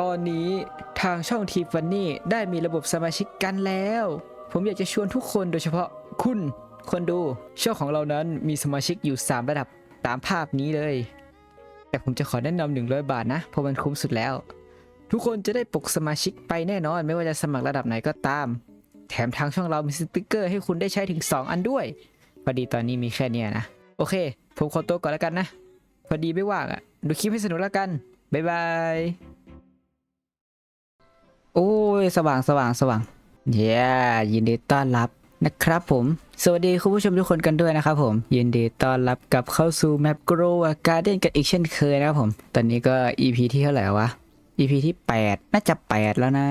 ตอนนี้ทางช่องทีฟันนี่ได้มีระบบสมาชิกกันแล้ว ผมอยากจะชวนทุกคนโดยเฉพาะคุณคนดู ช่องของเรานั้นมีสมาชิกอยู่ 3 ระดับตามภาพนี้เลย แต่ผมจะขอแนะนำ100 บาทนะ เพราะมันคุ้มสุดแล้ว ทุกคนจะได้ปกสมาชิกไปแน่นอน ไม่ว่าจะสมัครระดับไหนก็ตาม แถมทางช่องเรามีสติกเกอร์ให้คุณได้ใช้ถึง 2 อันด้วยพอดีตอนนี้มีแค่เนี้ยนะ โอเค ผมขอตัวก่อนแล้วกันนะ พอดีไม่ว่างอะดูคลิปให้สนุกแล้วกันบ๊ายบาย โอ้ยสว่างสว่างสว่างเย้ยินดีต้อนรับนะครับผม สวัสดีคุณผู้ชมทุกคนกันด้วยนะครับผม ยินดีต้อนรับกลับเข้าสู่แมป Grow a Garden กันอีกเช่นเคยนะครับผม ตอนนี้ก็ EP ที่เท่าไหร่วะ EP ที่ 8 น่าจะ 8 แล้วนะ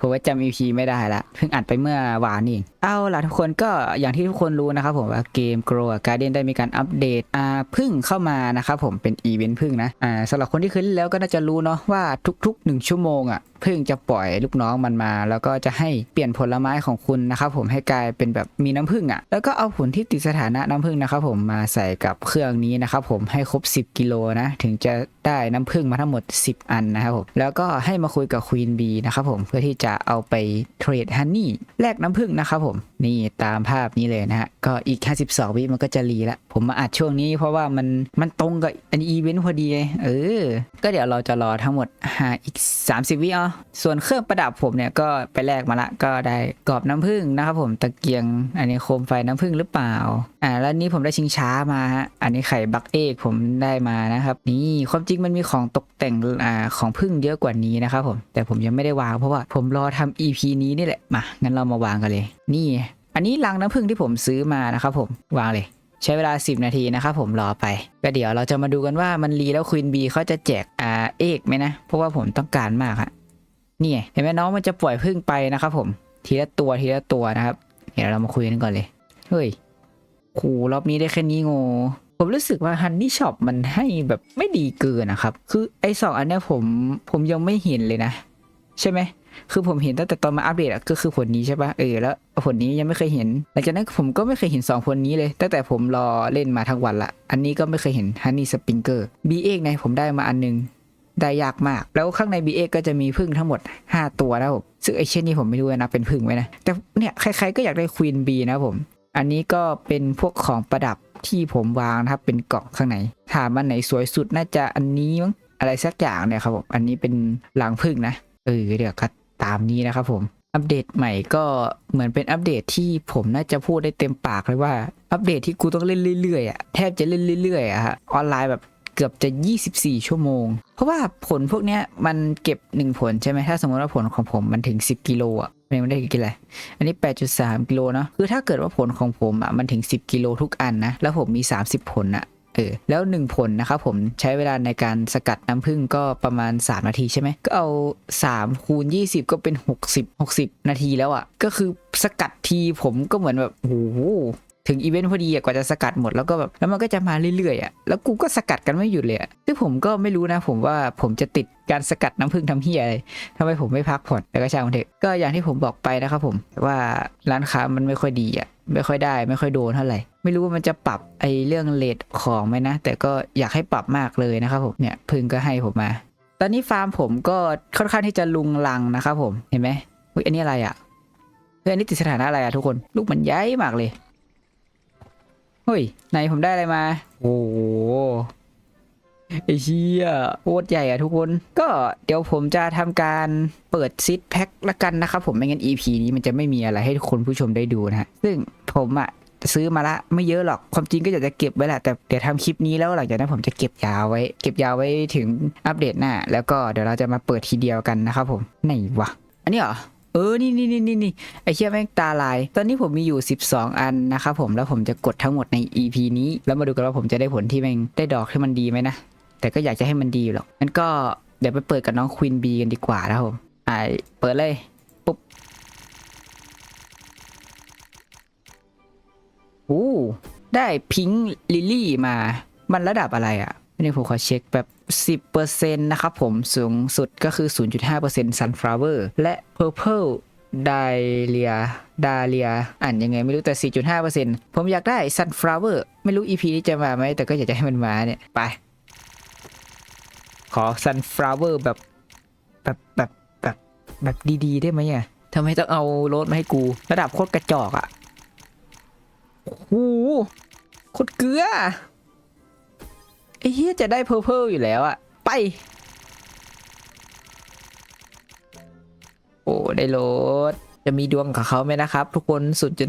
ผมว่าจำ EP ไม่ได้ละ เพิ่งอัดไปเมื่อวานนี่เอาล่ะทุกคนก็อย่างที่ทุกคนรู้นะครับผมว่าเกม Grow Garden ได้มีการอัปเดตอ่าพึ่งเข้ามานะครับผมเป็นอีเวนต์พึ่งนะอ่าสำหรับคนที่เคยเล่นแล้วก็น่าจะรู้เนาะว่าทุก ๆ 1 ชั่วโมงอะพึ่งจะปล่อยลูกน้องมันมา แล้วก็จะให้เปลี่ยนผลไม้ของคุณนะครับผมให้กลายเป็นแบบมีน้ำผึ้งอะแล้วก็เอาผลที่ติดสถานะน้ำผึ้งนะครับผมมาใส่กับเครื่องนี้นะครับผมให้ครบ 10 กิโลนะถึงจะได้น้ำผึ้งมาทั้งหมด 10อันนะครับผมแล้วก็ให้มาคุยกับควีนบีนะครับผมเพื่อที่จะเอาไปเทรดฮันนี่แลกน้ำผึ้งนะครับผมนี่ตามภาพนี้เลยนะฮะก็อีก 52 วิมันก็จะรีละผมมาอัดช่วงนี้เพราะว่ามันมันตรงกับอันอีเวนต์พอดีเออ ก็เดี๋ยวเราจะรอทั้งหมดหาอีก 30 วิเอส่วนเครื่องประดับผมเนี่ยก็ไปแลกมาละก็ได้กรอบน้ำผึ้งนะครับผมตะเกียงอันนี้โคมไฟน้ำผึ้งหรือเปล่า อ่าแล้วนี่ผมได้ชิงช้ามาฮะอันนี้ไข่บักเอกผมได้มานะครับนี่ความจริงมันมีของตกแต่งอ่าของผึ้งเยอะกว่านี้นะครับผมแต่ผมยังไม่ได้วางเพราะว่าผมรอทำ EP นี้นี่แหละมางั้นเรามาวางกันเลย นี่ อันนี้ลังน้ำผึ้งที่ผมซื้อมานะครับผมวางเลยใช้เวลา 10 นาทีนะครับผมรอไปก็เดี๋ยวเราจะมาดูกันว่ามันรีแล้วควีนบีเขาจะแจกอ่าเอกไหมนะ เพราะว่าผมต้องการมากฮะนี่เห็นไหมน้องมันจะปล่อยพึ่งไปนะครับผมทีละตัวทีละตัวนะครับ เดี๋ยวเรามาคุยกันก่อนเลยเฮ้ย ขูรอบนี้ได้แค่นี้โงผมรู้สึกว่าฮันนี่ช็อปมันให้แบบไม่ดีเกินนะครับ คือไอ้สองอันนี้ผมผมยังไม่เห็นเลยนะ ใช่ไหม คือผมเห็นตั้งแต่ตอนมาอัปเดตอะก็คือผลนี้ใช่ปะเออแล้วผลนี้ยังไม่เคยเห็นหลังจากนั้นผมก็ไม่เคยเห็น 2 ผลนี้เลย ตั้งแต่ผมรอเล่นมาทั้งวันละอันนี้ก็ไม่เคยเห็นฮันนี่สปริงเกอร์บีเอ็กในผมได้มาอันนึงได้ยากมาก แล้วข้างในบีเอกก็จะมีพึ่งทั้งหมด 5 ตัวนะผมซึ่งไอเช่นนี้ผมไม่รู้นะเป็นพึ่งไหมนะ แต่เนี่ยใครๆก็อยากได้ควีนบีนะผม อันนี้ก็เป็นพวกของประดับที่ผมวางนะครับเป็นกล่องข้างในถามอันไหนสวยสุดน่าจะอันนี้มั้งอะไรสักอย่างเนี่ยครับผมอันนี้เป็นรังพึ่งนะเออเดี๋ยวก็ตามนี้นะครับผมอัปเดตใหม่ก็เหมือนเป็นอัปเดตที่ผมน่าจะพูดได้เต็มปากเลยว่าอัปเดตที่กูต้องเล่นเรื่อยๆอะแทบจะเล่นเรื่อยๆอะฮะออนไลน์แบบเกือบจะ 24 ชั่วโมง เพราะว่าผลพวกเนี้ยมันเก็บ 1 ผลใช่ไหมถ้าสมมติว่าผลของผมมันถึง 10 กิโลอะ มันได้กี่กิโลอันนี้ 8.3 กิโลเนาะ คือถ้าเกิดว่าผลของผมอะมันถึง 10 กิโลทุกอันนะ แล้วผมมี 30 ผลอะเออแล้ว 1 ผลนะครับผมใช้เวลาในการสกัดน้ำผึ้งก็ประมาณ 3 นาทีใช่ไหมก็เอา 3 คูณ 20 ก็เป็น 60 60 นาทีแล้วอะ่ะ ก็คือสกัดทีผมก็เหมือนแบบโอ้โห ถึงอีเวนต์พอดีอะกว่าจะสกัดหมดแล้วก็แบบแล้วมันก็จะมาเรื่อยๆอะแล้วกูก็สกัดกันไม่หยุดเลยซึ่งผมก็ไม่รู้นะผมว่าผมจะติดการสกัดน้ำผึ้งทำเฮียอะไรทำไมผมไม่พักผ่อนแล้วก็ช่างมันเถอะก็อย่างที่ผมบอกไปนะครับผมว่าร้านค้ามันไม่ค่อยดีอะไม่ค่อยได้ไม่ค่อยโดนเท่าไหร่ ไม่รู้ว่ามันจะปรับไอ้เรื่องเลทของไหมนะ แต่ก็อยากให้ปรับมากเลยนะครับผมเนี่ยพึ่งก็ให้ผมมา ตอนนี้ฟาร์มผมก็ค่อนข้างที่จะลุงลังนะครับผมเห็นไหมอุ้ยอันนี้อะไรอะเฮ้ยอันนี้ติดสถานะอะไรอะทุกคน ลูกมันใหญ่มากเลย เฮ้ย ไหนผมได้อะไรมา โอ้โหไอเชี่ยโคตรใหญ่อะทุกคน ก็เดี๋ยวผมจะทำการเปิดซิดแพ็คละกันนะครับผมไม่งั้น EP นี้มันจะไม่มีอะไรให้ทุกคนผู้ชมได้ดูนะฮะซึ่งผมอะซื้อมาละไม่เยอะหรอกความจริงก็อยากจะเก็บไว้แหละแต่เดี๋ยวทำคลิปนี้แล้วหลังจากนั้นผมจะเก็บยาวไว้ เก็บยาวไว้ถึงอัปเดตหน้า แล้วก็เดี๋ยวเราจะมาเปิดทีเดียวกันนะครับผมไหนวะอันนี้เหรอ เออ นี่นี่นี่นี่นี่ไอเชี่ยแม่งตาลาย ตอนนี้ผมมีอยู่ 12 อันนะครับผม แล้วผมจะกดทั้งหมดใน EP นี้ แล้วมาดูกันว่าผมจะได้ผลที่แม่งได้ดอกที่มันดีไหมนะ แต่ก็อยากจะให้มันดีอยู่หรอกงั้นก็เดี๋ยวไปเปิดกับน้องควีนบีกันดีกว่านะครับผมไอเปิดเลยปุ๊บอู้ได้พิงลิลลี่มา มันระดับอะไรอะ่ะ นี่ผมขอเช็คแบบ 10%นะครับผมสูงสุดก็คือ 0.5% sunflower และ purple ดาเลียดาเลียอ่านยังไงไม่รู้แต่ 4.5%ผมอยากได้ sunflower ไม่รู้ EP นี้จะมาไหมแต่ก็อยากจะให้มันมาเนี่ย ไป ขอ sunflower แบบ แบบแบบแบบแบบดีๆ ได้ไหมอะทำไมต้องเอารถมาให้กู ระดับโคตรกระจอกอะโอ้โหโคตรเกลือ ไอ้เหี้ยจะได้เพอร์เพลอยู่แล้วอะไป โอ้ได้รถจะมีดวงกับเขาไหมนะครับ ทุกคน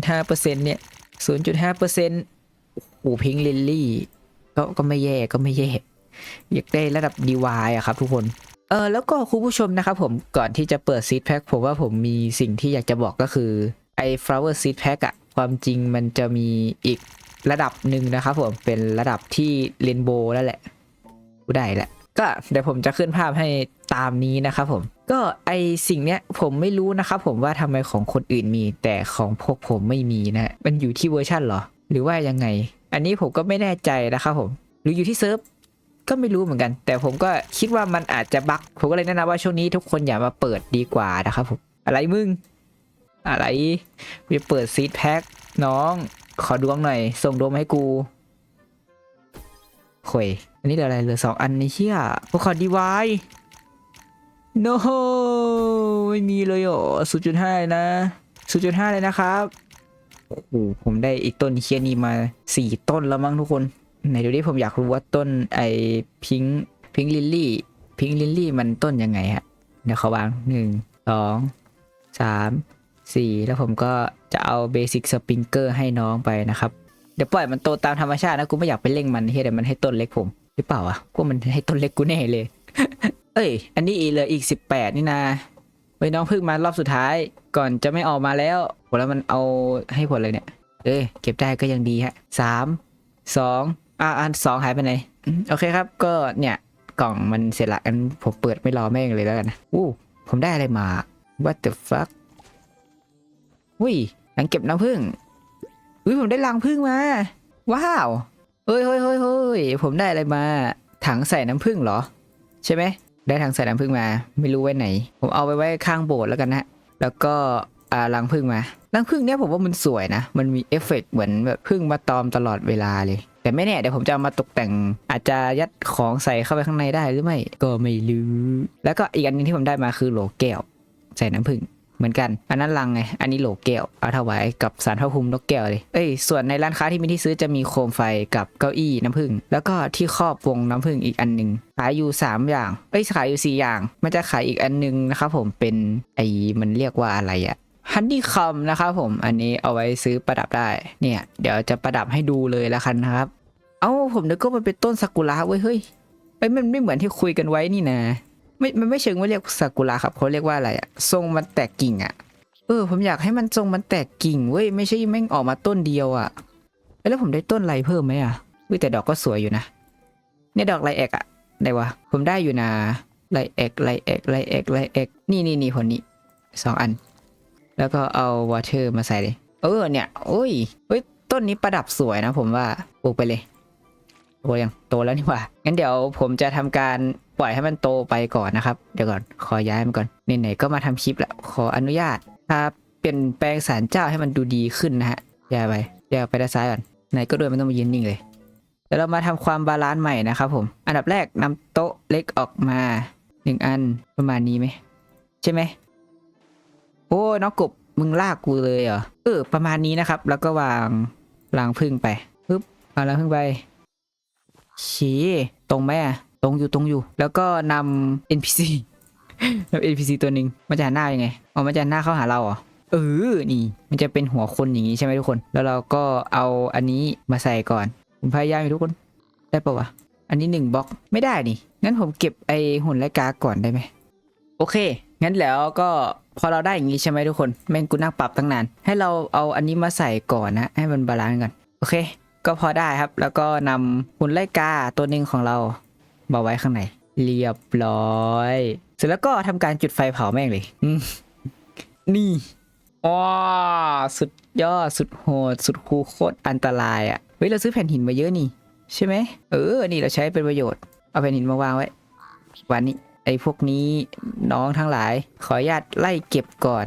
0.5%เนี่ย0.5%โอ้พิงลิลลี่ก็ก็ไม่แย่ก็ไม่แย่อยากได้ระดับ DY อะครับทุกคนเออแล้วก็คุณผู้ชมนะครับผมก่อนที่จะเปิดซีดแพ็คผมว่าผมมีสิ่งที่อยากจะบอกก็คือไอ้ flower seed pack อะความจริงมันจะมีอีก ระดับหนึ่งนะครับผมเป็นระดับที่เรนโบว์แล้วแหละกูได้แหละก็เดี๋ยวผมจะขึ้นภาพให้ตามนี้นะครับผมก็ไอสิ่งเนี้ยผมไม่รู้นะครับผมว่าทำไมของคนอื่นมี แต่ของพวกผมไม่มีนะมันอยู่ที่เวอร์ชันเหรอ หรือว่ายังไง อันนี้ผมก็ไม่แน่ใจนะครับผม หรืออยู่ที่เซิร์ฟก็ไม่รู้เหมือนกัน แต่ผมก็คิดว่ามันอาจจะบั๊กผมก็เลยแนะนำว่าช่วงนี้ทุกคนอย่ามาเปิดดีกว่านะครับผมอะไรมึง อะไรไปเปิดซีดแพ็คน้อง ขอดวงหน่อย ส่งดวงมาให้กูโข่ยอันนี้เหลืออะไรเหลือสองอันในเชี่ยพวกขอดีวาย no ไม่มีเลยเหรอศูนย์จุดห้านะศูนย์จุดห้าเลยนะครับโอ้โหผมได้อีกต้นเคียนี่มาสี่ต้นแล้วมั้งทุกคนไหนดูดิผมอยากรู้ว่าต้นไอพิงพิงลิลลี่พิงลิลลี่มันต้นยังไงฮะเดี๋ยวเขาวางหนึ่งสองสาม สี่แล้วผมก็จะเอาเบสิกสปริงเกอร์ให้น้องไปนะครับ เดี๋ยวปล่อยมันโตตามธรรมชาตินะกูไม่อยากไปเร่งมันเฮ้ยแต่มันให้ต้นเล็กผมหรือเปล่าอะกูว่ามันให้ต้นเล็กกูแน่เลย เอ้ย อันนี้อีเลยอีกสิบแปดนี่นาไว้น้องเพิ่งมารอบสุดท้ายก่อนจะไม่ออกมาแล้วโหแล้วมันเอาให้ผลเลยเนี่ย เอ้ยเก็บได้ก็ยังดีฮะสามสองอ่าอันสองหายไปไหนโอเคครับ ก็เนี่ยกล่องมันเสร็จละอันผมเปิดไม่รอแม่งเลยแล้วกันนะอู้ผมได้อะไรมา what the fuck อุ้ยหลังเก็บน้ำผึ้งอุ้ยผมได้รังผึ้งมา ว้าวเฮ้ยเฮ้ยเฮ้ยเฮ้ยผมได้อะไรมา ถังใส่น้ำผึ้งเหรอ ใช่ไหมได้ถังใส่น้ำผึ้งมา ไม่รู้ไว้ไหน ผมเอาไปไว้ข้างโบสถ์แล้วกันนะแล้วก็อ่ารังผึ้งมารังผึ้งเนี้ยผมว่ามันสวยนะ มันมีเอฟเฟกต์เหมือนแบบผึ้งมาตอมตลอดเวลาเลย แต่ไม่แน่เดี๋ยวผมจะเอามาตกแต่งอาจจะยัดของใส่เข้าไปข้างในได้หรือไม่ ก็ไม่รู้ แล้วก็อีกอันหนึงที่ผมได้มาคือโหลแก้ว ใส่น้ำผึ้ง เหมือนกัน อันนั้นลังไง อันนี้โหลแก้ว เอาถวายกับสารพระภูมินกแก้วเลย เอ้ย ส่วนในร้านค้าที่มีที่ซื้อจะมีโคมไฟกับเก้าอี้น้ำผึ้ง แล้วก็ที่ครอบวงน้ำผึ้งอีกอันหนึ่ง ขายอยู่สามอย่าง เอ้ย ขายอยู่สี่อย่าง มันจะขายอีกอันหนึงนะครับผม เป็นไอ้มันเรียกว่าอะไรอะฮันนี่คัมนะครับผม อันนี้เอาไว้ซื้อประดับได้ เนี่ย เดี๋ยวจะประดับให้ดูเลยแล้วกันนะครับ เอ้า ผมนึกว่ามันเป็นต้นซากุระเว้ย เฮ้ย เอ้ย มันไม่เหมือนที่คุยกันไว้นี่นะ ไม่มันไม่เชิงว่าเรียกซากุระครับเขาเรียกว่าอะไรอะทรงมันแตกกิ่งอะเออ ผมอยากให้มันทรงมันแตกกิ่งเว้ยไม่ใช่แม่งออกมาต้นเดียวอะ่ะแล้วผมได้ต้นอะไรเพิ่มไหมอะวิแต่ดอกก็สวยอยู่นะเนี่ยดอกไรเอกอะ่ะได้วะผมได้อยู่นะไรเอกไรเอกไรเอกไรเอกนี่นี่นี่ผลนี้สองอัน แล้วก็เอาวอเตอร์มาใส่เลยเออเนี่ยโอ้ยเฮ้ยต้นนี้ประดับสวยนะผมว่าปลูกไปเลย โตยังโตแล้วนี่หว่า งั้นเดี๋ยวผมจะทำการปล่อยให้มันโตไปก่อนนะครับ เดี๋ยวก่อน ขอย้ายมันก่อน ไหนๆก็มาทำคลิปล้วขออนุญาตครับเปลี่ยนแปลงสารเจ้าให้มันดูดีขึ้นนะฮะย้ายไปย้ายไปด้านซ้ายก่อน ไหนก็ด้วยมันต้องมายืนนิ่งเลย เดี๋ยวเรามาทำความบาลานซ์ใหม่นะครับผม อันดับแรกนำโต๊ะเล็กออกมาหนึ่งอันประมาณนี้ไหมใช่ไหม โอ้น้องกบมึงลากกูเลยเหรอ เออ ประมาณนี้นะครับ แล้วก็วางรางพึ่งไปปึ๊บวางรางพึ่งไป ชี้ตรงไหมอะตรงอยู่ตรงอยู่ แล้วก็นำ NPC แล้ว NPC ตัวหนึ่งมันจะหันหน้ายังไงอ๋อมันจะหันหน้าเข้าหาเราเหรอเออนี่ มันจะเป็นหัวคนอย่างนี้ใช่ไหมทุกคน แล้วเราก็เอาอันนี้มาใส่ก่อนผมพยายามอยู่ทุกคนได้ปะวะอันนี้หนึ่งบล็อกไม่ได้นี่งั้นผมเก็บไอหุ่นไลกาก่อนได้ไหมโอเค งั้นแล้วก็พอเราได้อย่างนี้ใช่ไหมทุกคนแม่งกูนั่งปรับตั้งนาน ให้เราเอาอันนี้มาใส่ก่อนนะ ให้มันบาลานซ์กัน โอเค ก็พอได้ครับ แล้วก็นำหุ่นไล่กาตัวหนึ่งของเรามาไว้ข้างใน เรียบร้อย เสร็จแล้วก็ทำการจุดไฟเผาแม่งเลยนี่ว้าสุดยอด สุดโหด สุดคูลโคตรอันตรายอะ่ะ เฮ้ย เราซื้อแผ่นหินมาเยอะนี่ ใช่ไหม เออ นี่เราใช้เป็นประโยชน์ เอาแผ่นหินมาวางไว้ วันนี้ ไอ้พวกนี้น้องทั้งหลาย ขออนุญาตไล่เก็บก่อน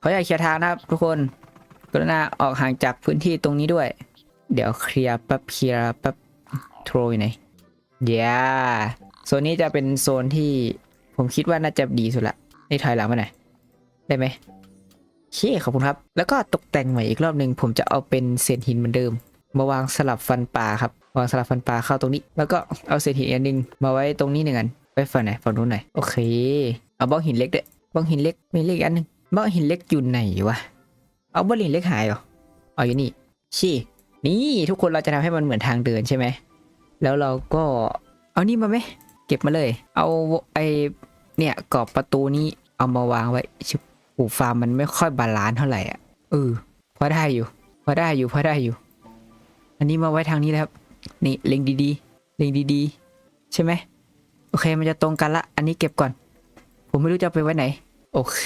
ขออนุญาตเคลียร์ทางนะครับทุกคน กรุณาออกห่างจากพื้นที่ตรงนี้ด้วย เดี๋ยวเคลียร์แป๊บเคลียร์แป๊บโทรอยู่ไหนเย้โซนนี้จะเป็นโซนที่ผมคิดว่าน่าจะดีสุดละนี่ถอยหลังมาหน่อยได้ไหมโอเคขอบคุณครับ แล้วก็ตกแต่งใหม่อีกรอบหนึ่งผมจะเอาเป็นเศษหินเหมือนเดิม มาวางสลับฟันปลาครับ วางสลับฟันปลาเข้าตรงนี้ แล้วก็เอาเศษหินอีกอันหนึ่งมาไว้ตรงนี้หนึ่งอันไว้ฝั่งไหนฝั่งนู้นไหนอยโอเค เอาบล็อกหินเล็กด้วยบล็อกหินเล็กมีเล็กอันหนึ่งบล็อกหินเล็กอยู่ไหนวะเอาบล็อกหินเล็กหายเหรอเอาอยู่นี่ชี่ นี่ทุกคนเราจะทำให้มันเหมือนทางเดินใช่ไหม แล้วเราก็เอานี่มาไหม เก็บมาเลย เอาไอเนี่ยกรอบประตูนี้เอามาวางไว้ชิบหูฟาร์มมันไม่ค่อยบาลานซ์เท่าไหร่อะเออพอได้อยู่ พอได้อยู่ พอได้อยู่ อันนี้มาไว้ทางนี้แล้วครับ นี่เล็งดีๆ เล็งดีๆ ใช่ไหม โอเคมันจะตรงกันละ อันนี้เก็บก่อน ผมไม่รู้จะไปไว้ไหน โอเค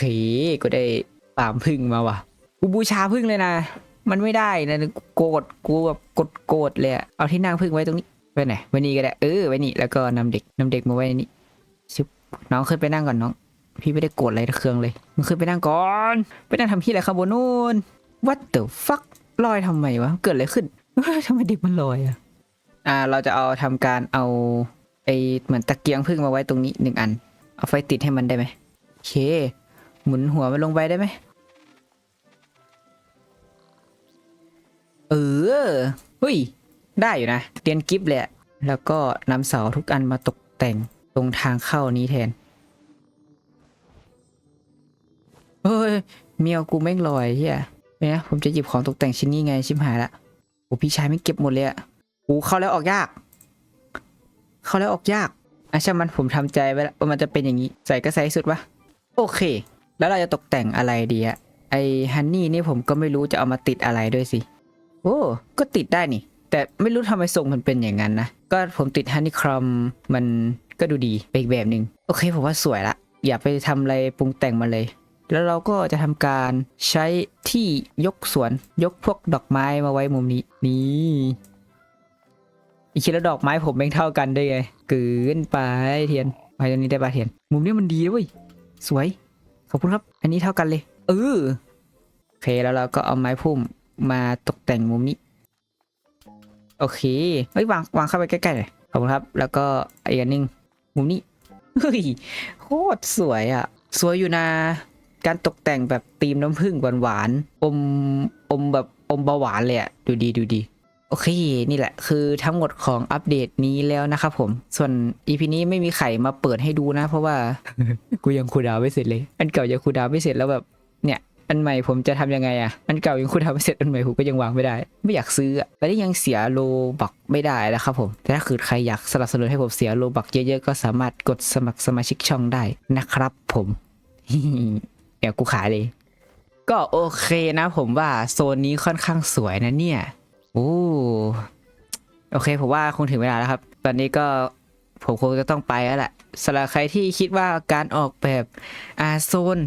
ก็ได้ปามพึ่งมาว่ะ กูบูชาพึ่งเลยนะ มันไม่ได้นะกูโกรธกูแบบกดโกรธเลยอะเอาที่นั่งพึ่งไว้ตรงนี้ไว้ไหนไว้นี่ก็ได้เออไว้นี่แล้วก็นำเด็กนำเด็กมาไว้นี่ชิบน้องขึ้นไปนั่งก่อนน้อง พี่ไม่ได้โกรธอะไรเครื่องเลยมึงขึ้นไปนั่งก่อน ไปนั่งทำที่อะไรข้างบนนู่น What the fuck ลอยทำไมวะเกิดอะไรขึ้นทำไมเด็กมันลอยอะอ่าเราจะเอาทำการเอาไอเหมือนตะเกียงพึ่งมาไว้ตรงนี้หนึ่งอัน เอาไฟติดให้มันได้ไหมโอเค หมุนหัวมันลงไปได้ไหม เออเฮ้ย ได้อยู่นะเรียนกิฟต์เลยอะแล้วก็นำเสาทุกอันมาตกแต่งตรงทางเข้านี้แทน เฮ้ย เมียกูแม่งลอยเฮียเนี่ยผมจะหยิบของตกแต่งชิ้นนี้ไงชิบหายละโอ้พี่ชายไม่เก็บหมดเลยอะโอ้เข้าแล้วออกยาก เข้าแล้วออกยากอะช่างมันผมทำใจไว้แล้วว่ามันจะเป็นอย่างนี้ ใส่ก็ใส่สุดวะโอเค แล้วเราจะตกแต่งอะไรดีอะไอฮันนี่นี่ผมก็ไม่รู้จะเอามาติดอะไรด้วยสิ โอ้ ก็ติดได้นี่ แต่ไม่รู้ทำไมทรงมันเป็นอย่างนั้นนะ ก็ผมติดฮันนี่ครอมมันก็ดูดีไปอีกแบบหนึ่งโอเคผมว่าสวยละ อย่าไปทำอะไรปรุงแต่งมาเลย แล้วเราก็จะทำการใช้ที่ยกสวนยกพวกดอกไม้มาไว้มุมนี้นี่อีกทีละดอกไม้ผมแม่งเท่ากันได้ไงเกินไปเทียนไปตรงนี้ได้ปะเทียน มุมนี้มันดีด้วยสวย ขอบคุณครับ อันนี้เท่ากันเลย เออโอเคแล้วเราก็เอาไม้พุ่ม มาตกแต่งมุมนี้ โอเคเฮ้ยวางวางเข้าไปใกล้ๆเลยขอบคุณครับ แล้วก็อีกอันหนึงมุมนี้เฮ้ยโคตรสวยอะ สวยอยู่นะ การตกแต่งแบบธีมน้ำผึ้งหวานๆอมอมแบบอมเบาหวานเลยอะดูดีดูดีโอเค นี่แหละคือทั้งหมดของอัปเดตนี้แล้วนะครับผม ส่วน EP นี้ไม่มีไข่มาเปิดให้ดูนะ เพราะว่า กูยังคูลดาวน์ไม่เสร็จเลย อันเก่ายังคูลดาวน์ไม่เสร็จแล้วแบบ เนี่ย อันใหม่ผมจะทำยังไงอะอันเก่ายังคูลดาวน์ไม่เสร็จอันใหม่ผมก็ยังวางไม่ได้ ไม่อยากซื้ออะและยังเสียโลบักไม่ได้นะครับผมแต่ถ้าคือใครอยากสนับสนุนให้ผมเสียโลบักเยอะๆก็สามารถกดสมัครสมาชิกช่องได้นะครับผมเดี๋ยวกูขายเลย ก็โอเคนะผมว่าโซนนี้ค่อนข้างสวยนะเนี่ยโอ้โอเคผมว่าคงถึงเวลาแล้วครับ ตอนนี้ก็ ผมคงจะต้องไปแล้วแหละสำหรับใครที่คิดว่าการออกแบบอาโซน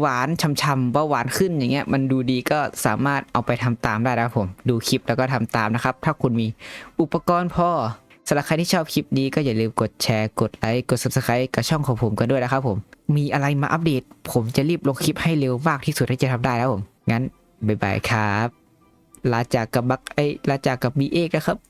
หวานๆช่ำๆว่าหวานขึ้นอย่างเงี้ยมันดูดีก็สามารถเอาไปทำตามได้นะครับผมดูคลิปแล้วก็ทำตามนะครับ ถ้าคุณมีอุปกรณ์พอสำหรับใครที่ชอบคลิปนี้ก็อย่าลืมกดแชร์กดไลค์กด subscribe กับช่องของผมกันด้วยนะครับผม มีอะไรมาอัปเดต ผมจะรีบลงคลิปให้เร็วมากที่สุดที่จะทำได้แล้วผมงั้นบ๊ายบายครับลาจากกับบักไอลาจากกับบีเอกนะครับ